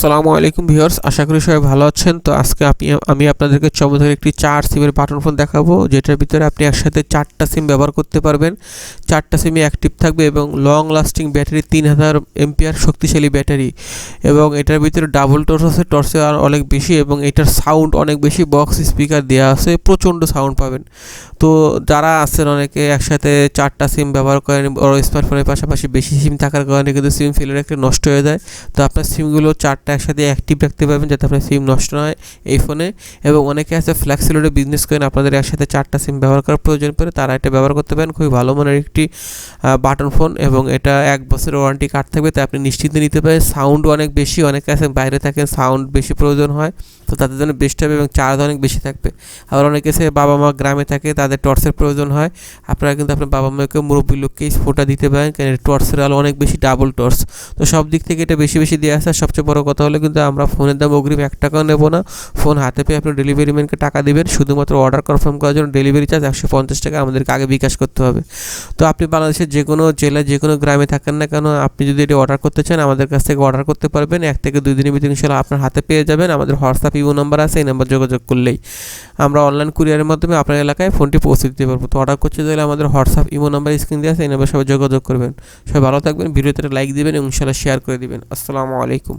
আসসালামু আলাইকুম ভিউয়ার্স, আশা করি সবাই ভালো আছেন। তো আজকে আপনি, আমি আপনাদেরকে চমৎকার একটি চার সিমের বাটন ফোন দেখাবো, যেটার ভিতরে আপনি একসাথে চারটা সিম ব্যবহার করতে পারবেন। চারটা সিমই অ্যাক্টিভ থাকবে এবং লং লাস্টিং ব্যাটারি তিন হাজার এমপিআর শক্তিশালী ব্যাটারি এবং এটার ভিতরে ডাবল টর্চ আছে, টর্চে আর অনেক বেশি এবং এটার সাউন্ড অনেক বেশি, বক্স স্পিকার দেওয়া আছে, প্রচণ্ড সাউন্ড পাবেন। তো যারা আছেন অনেকে একসাথে চারটা সিম ব্যবহার করেন, বড় স্মার্টফোনের পাশাপাশি বেশি সিম থাকার কারণে কিন্তু সিম ফেলে রাখলে নষ্ট হয়ে যায়। তো আপনার সিমগুলো চারটা একসাথে অ্যাক্টিভ রাখতে পারবেন যাতে আপনার সিম নষ্ট না হয় এই ফোনে এবং অনেকে আছে ফ্ল্যাক্সিলোডে বিজনেস করেন, আপনাদের একসাথে চারটা সিম ব্যবহার করার প্রয়োজন পড়ে, তারা এটা ব্যবহার করতে পারেন। খুবই ভালো মানের একটি বাটন ফোন এবং এটা এক বছরের ওয়ারেন্টি কার্ড থাকবে, তাই আপনি নিশ্চিন্তে নিতে পারেন। সাউন্ড অনেক বেশি, অনেকে আছে বাইরে থাকেন সাউন্ড বেশি প্রয়োজন হয়। তো তাদের জন্য বেস্ট হবে এবং চার্জ অনেক বেশি থাকবে। আবার অনেকে আছে বাবা মা গ্রামে থাকে, তাদের টর্চের প্রয়োজন হয়। আপনারা কিন্তু আপনার বাবা মাকে মুরব্বী লোককে ফোটা দিতে পারেন, কারণ টর্চের আলো অনেক বেশি ডাবল টর্চ তো সব দিক থেকে এটা বেশি বেশি দিয়ে আসে সবচেয়ে বড় কথা হলো কিন্তু আমরা ফোনের দাম অগ্রিম এক টাকাও নেব না। ফোন হাতে পেয়ে আপনি ডেলিভারি ম্যানকে টাকা দেবেন। শুধুমাত্র অর্ডার কনফার্ম করার জন্য ডেলিভারি চার্জ একশো পঞ্চাশ টাকা আমাদেরকে আগে বিকাশ করতে হবে। তো আপনি বাংলাদেশের যে কোনো জেলায়, যে কোনো গ্রামে থাকেন না কেন, আপনি যদি এটি অর্ডার করতে চান, আমাদের কাছ থেকে অর্ডার করতে পারবেন। এক থেকে দুই দিনের ভিতরে ইনশাল্লাহ আপনার হাতে পেয়ে যাবেন। আমাদের হোয়াটসঅ্যাপ ইমো নাম্বার আছে, এই নাম্বার যোগাযোগ করলেই আমরা অনলাইন কুরিয়ারের মাধ্যমে আপনার এলাকায় ফোনটি পৌঁছে দিতে পারব। তো অর্ডার করতে চাইলে আমাদের হোয়াটসঅ্যাপ ইমো নাম্বার স্ক্রিন দিয়ে আছে, এই নাম্বার সবাই যোগাযোগ করবেন। সবাই ভালো থাকবেন, ভিডিওতে লাইক দিবেন এবং ইনশাল্লাহ শেয়ার করে দিবেন। আসসালামু আলাইকুম।